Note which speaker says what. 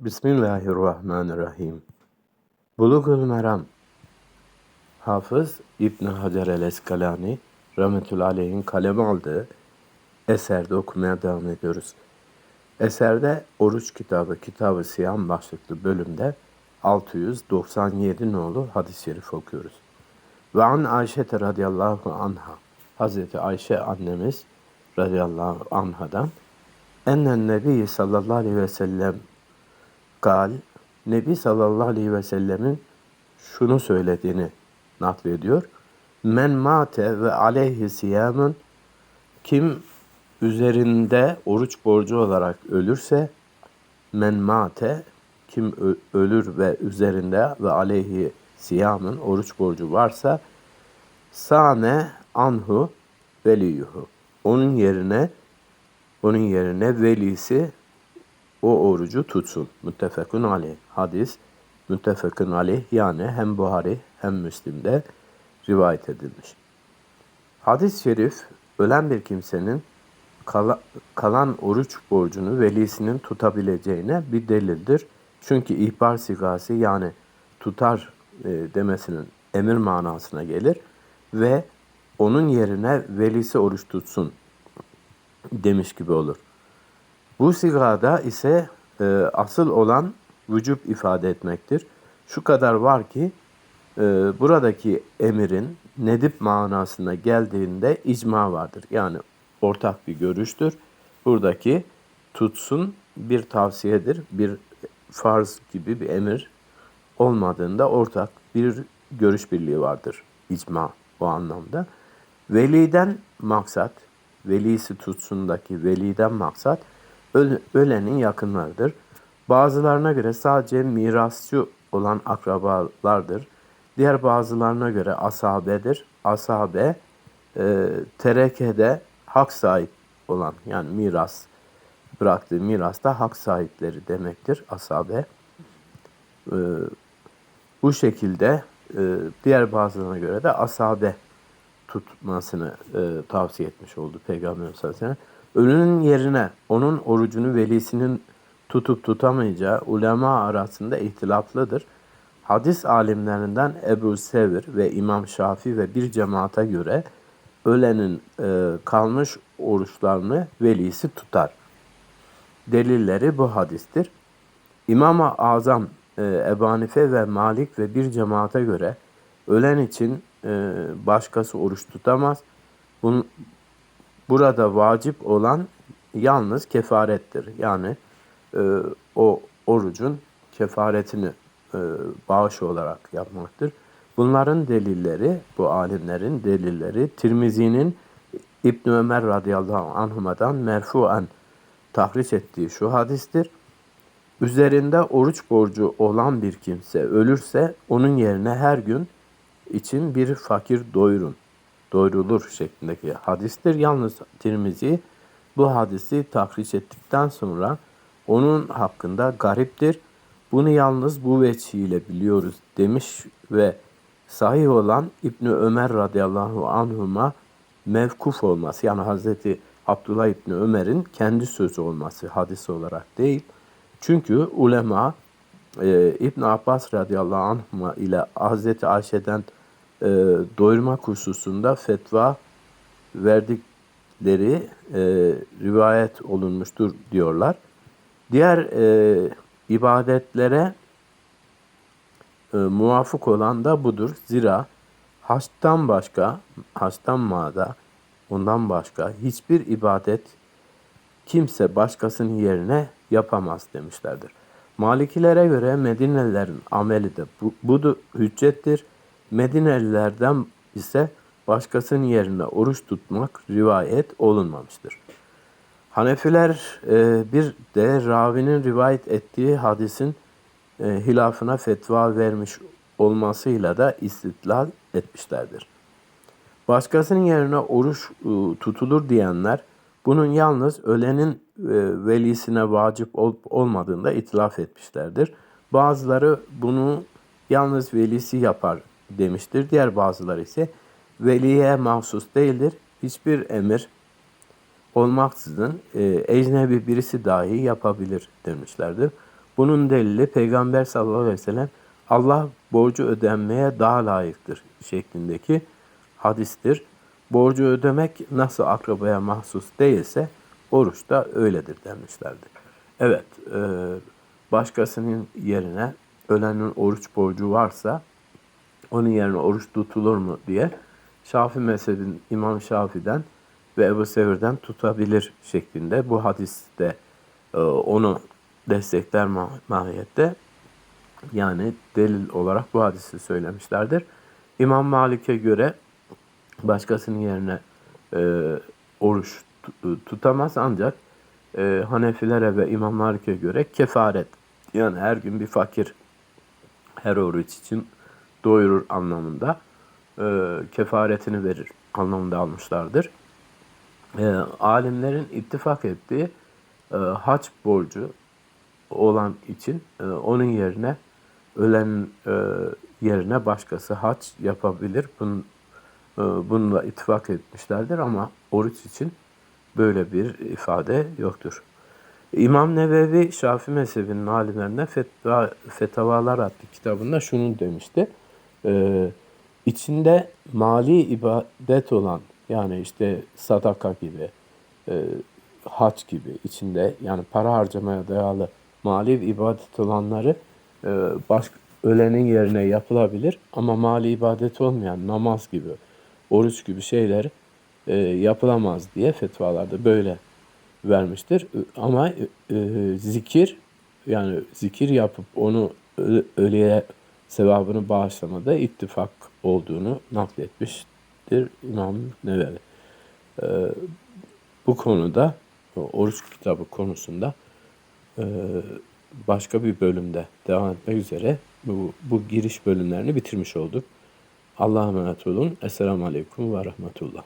Speaker 1: Bismillahirrahmanirrahim. Bulugul Meram Hafız İbn Hacer el Eskalani rahmetullahi aleyhin kaleme aldığı eserde okumaya devam ediyoruz. Eserde Oruç Kitabı, Kitabı Siyam başlıklı bölümde 697 nolu hadis-i şerif okuyoruz. Ve an Ayşe radıyallahu anha Hazreti Ayşe annemiz radıyallahu anhadan ennen nebi sallallahu aleyhi ve sellem Gal, Nebi sallallahu aleyhi ve sellemin şunu söylediğini naklediyor. Men mate ve aleyhi siyamun kim üzerinde oruç borcu olarak ölürse men mate kim ölür ve üzerinde ve aleyhi siyamun oruç borcu varsa sane anhu veliyuhu. Onun yerine onun yerine velisi o orucu tutsun. Müttefekun aleyh. Hadis müttefekun aleyh yani hem Buhari hem Müslim'de rivayet edilmiş. Hadis-i şerif ölen bir kimsenin kala- kalan oruç borcunu velisinin tutabileceğine bir delildir. Çünkü ihbar sigası yani tutar e, demesinin emir manasına gelir ve onun yerine velisi oruç tutsun demiş gibi olur. Bu sigada ise e, asıl olan vücub ifade etmektir. Şu kadar var ki e, buradaki emirin nedip manasına geldiğinde icma vardır. Yani ortak bir görüştür. Buradaki tutsun bir tavsiyedir, bir farz gibi bir emir olmadığında ortak bir görüş birliği vardır. İcma o anlamda. Veliden maksat, velisi tutsundaki veliden maksat ölenin yakınlarıdır. Bazılarına göre sadece mirasçı olan akrabalardır. Diğer bazılarına göre asabedir. Asabe e, terekede hak sahip olan yani miras bıraktığı mirasta hak sahipleri demektir asabe. E, bu şekilde e, diğer bazılarına göre de asabe tutmasını e, tavsiye etmiş oldu Peygamber sallallahu aleyhi ve sellem. Ölünün yerine onun orucunu velisinin tutup tutamayacağı ulema arasında ihtilaflıdır. Hadis alimlerinden Ebu Sevir ve İmam Şafii ve bir cemaate göre ölenin e, kalmış oruçlarını velisi tutar. Delilleri bu hadistir. İmam-ı Azam e, Ebu Hanife ve Malik ve bir cemaate göre ölen için e, başkası oruç tutamaz. Bun, burada vacip olan yalnız kefarettir. Yani e, o orucun kefaretini e, bağış olarak yapmaktır. Bunların delilleri, bu alimlerin delilleri Tirmizi'nin İbn Ömer radıyallahu anhuma'dan merfuen tahriş ettiği şu hadistir. Üzerinde oruç borcu olan bir kimse ölürse onun yerine her gün için bir fakir doyurun. Doyurulur şeklindeki hadistir. Yalnız Tirmizi bu hadisi tahriş ettikten sonra onun hakkında gariptir. Bunu yalnız bu veçhiyle biliyoruz demiş ve sahih olan İbni Ömer radıyallahu anhuma mevkuf olması yani Hazreti Abdullah İbni Ömer'in kendi sözü olması hadis olarak değil. Çünkü ulema e, İbn Abbas radıyallahu anhuma ile Hazreti Ayşe'den e, doyurmak hususunda fetva verdikleri e, rivayet olunmuştur diyorlar. Diğer e, ibadetlere e, muvafık olan da budur. Zira haçtan başka, haçtan mağda, ondan başka hiçbir ibadet kimse başkasının yerine yapamaz demişlerdir. Malikilere göre Medinelilerin ameli de bu, budur, hüccettir. Medinelilerden ise başkasının yerine oruç tutmak rivayet olunmamıştır. Hanefiler e, bir de ravinin rivayet ettiği hadisin e, hilafına fetva vermiş olmasıyla da istitlal etmişlerdir. Başkasının yerine oruç e, tutulur diyenler bunun yalnız ölenin velisine vacip olup olmadığında itilaf etmişlerdir. Bazıları bunu yalnız velisi yapar demiştir. Diğer bazıları ise veliye mahsus değildir. Hiçbir emir olmaksızın e, ecnebi birisi dahi yapabilir demişlerdir. Bunun delili Peygamber sallallahu aleyhi ve sellem Allah borcu ödenmeye daha layıktır şeklindeki hadistir. Borcu ödemek nasıl akrabaya mahsus değilse oruç da öyledir demişlerdir. Evet, e, başkasının yerine ölenin oruç borcu varsa onun yerine oruç tutulur mu diye Şafi mezhebin İmam Şafi'den ve Ebu Sevir'den tutabilir şeklinde. Bu hadiste e, onu destekler ma- mahiyette. Yani delil olarak bu hadisi söylemişlerdir. İmam Malik'e göre başkasının yerine e, oruç tu- tutamaz. Ancak e, Hanefilere ve İmam Malik'e göre kefaret. Yani her gün bir fakir her oruç için doyurur anlamında e, kefaretini verir anlamında almışlardır. E, alimlerin ittifak ettiği e, hac borcu olan için e, onun yerine ölen e, yerine başkası hac yapabilir. Bunun, e, bununla ittifak etmişlerdir ama oruç için böyle bir ifade yoktur. İmam Nevevi Şafii mezhebinin alimlerine fetva, Fetavalar adlı kitabında şunu demişti. Ee, içinde mali ibadet olan yani işte sadaka gibi, e, hac gibi içinde yani para harcamaya dayalı mali ibadet olanları e, baş, ölenin yerine yapılabilir ama mali ibadet olmayan namaz gibi, oruç gibi şeyler e, yapılamaz diye fetvalarda böyle vermiştir. Ama e, e, zikir yani zikir yapıp onu ölüye sevabını bağışlamada ittifak olduğunu nakletmiştir İmam Nevevi. E, bu konuda oruç kitabı konusunda e, başka bir bölümde devam etmek üzere bu, bu giriş bölümlerini bitirmiş olduk. Allah'a emanet olun. Esselamu Aleyküm ve Rahmetullah.